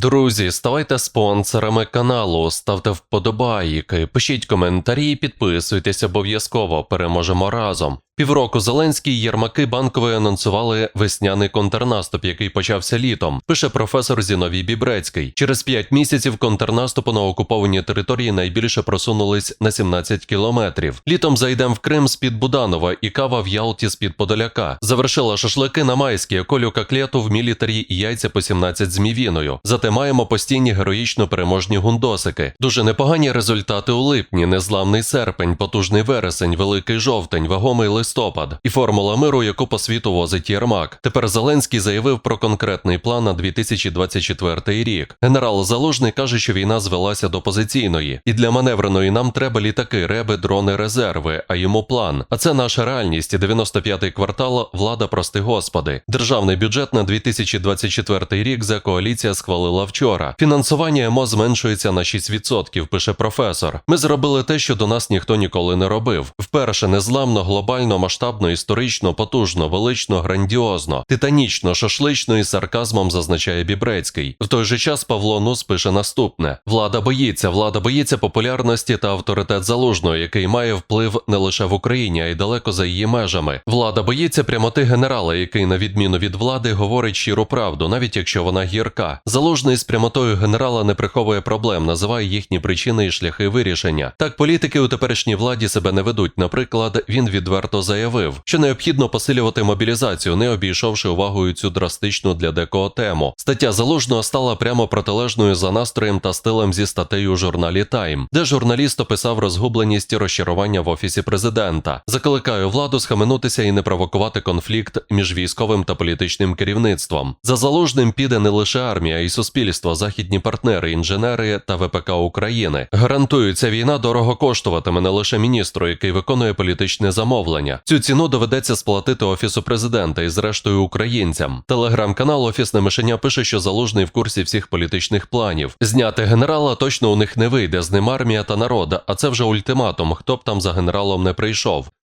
Друзі, ставайте спонсорами каналу, ставте вподобайки, пишіть коментарі, підписуйтесь обов'язково. Переможемо разом. Півроку Зеленський і Єрмаки банкової анонсували весняний контрнаступ, який почався літом. Пише професор Зіновій Бібрецький. Через п'ять місяців контрнаступу на окупованій території найбільше просунулись на 17 кілометрів. Літом зайдемо в Крим з під Буданова і кава в Ялті з під Подоляка. Завершила шашлики на майській, колю коклету в мілітарі і яйця по 17 з мівіною. Зате маємо постійні героїчно переможні гундосики. Дуже непогані результати у липні, незламний серпень, потужний вересень, великий жовтень, вагомий листопад і формула миру, яку по світу возить Єрмак. Тепер Зеленський заявив про конкретний план на 2024 рік. Генерал Залужний каже, що війна звелася до позиційної, і для маневреної нам треба літаки, реби, дрони, резерви. А йому план. А це наша реальність. 95-й квартал. Влада, прости господи. Державний бюджет на 2024 рік за коаліція схвалила вчора. Фінансування МО зменшується на 6%, пише професор. Ми зробили те, що до нас ніхто ніколи не робив. Вперше незламно, глобально, масштабно, історично, потужно, велично, грандіозно, титанічно, шашлично і сарказмом зазначає Бібрецький. В той же час Павло Нус пише наступне: влада боїться, влада боїться популярності та авторитет залужного, який має вплив не лише в Україні, а й далеко за її межами. Влада боїться прямоти генерала, який, на відміну від влади, говорить щиру правду, навіть якщо вона гірка. Залужний з прямотою генерала не приховує проблем, називає їхні причини і шляхи вирішення. Так політики у теперішній владі себе не ведуть. Наприклад, він відверто заявив, що необхідно посилювати мобілізацію, не обійшовши увагою цю драстичну для декого тему. Стаття залужного стала прямо протилежною за настроєм та стилем зі статтею у журналі Тайм, де журналіст описав розгубленість і розчарування в офісі президента. Закликаю владу схаменутися і не провокувати конфлікт між військовим та політичним керівництвом. За залужним піде не лише армія, а й суспільство, західні партнери, інженери та ВПК України. Гарантую, війна дорого коштуватиме не лише міністру, який виконує політичне замовлення. Цю ціну доведеться сплатити офісу президента і, зрештою, українцям. Телеграм-канал Офісне мишеня пише, що залужний в курсі всіх політичних планів. Зняти генерала точно у них не вийде з ним армія та народ, а це вже ультиматум, хто б там за генералом не прийшов.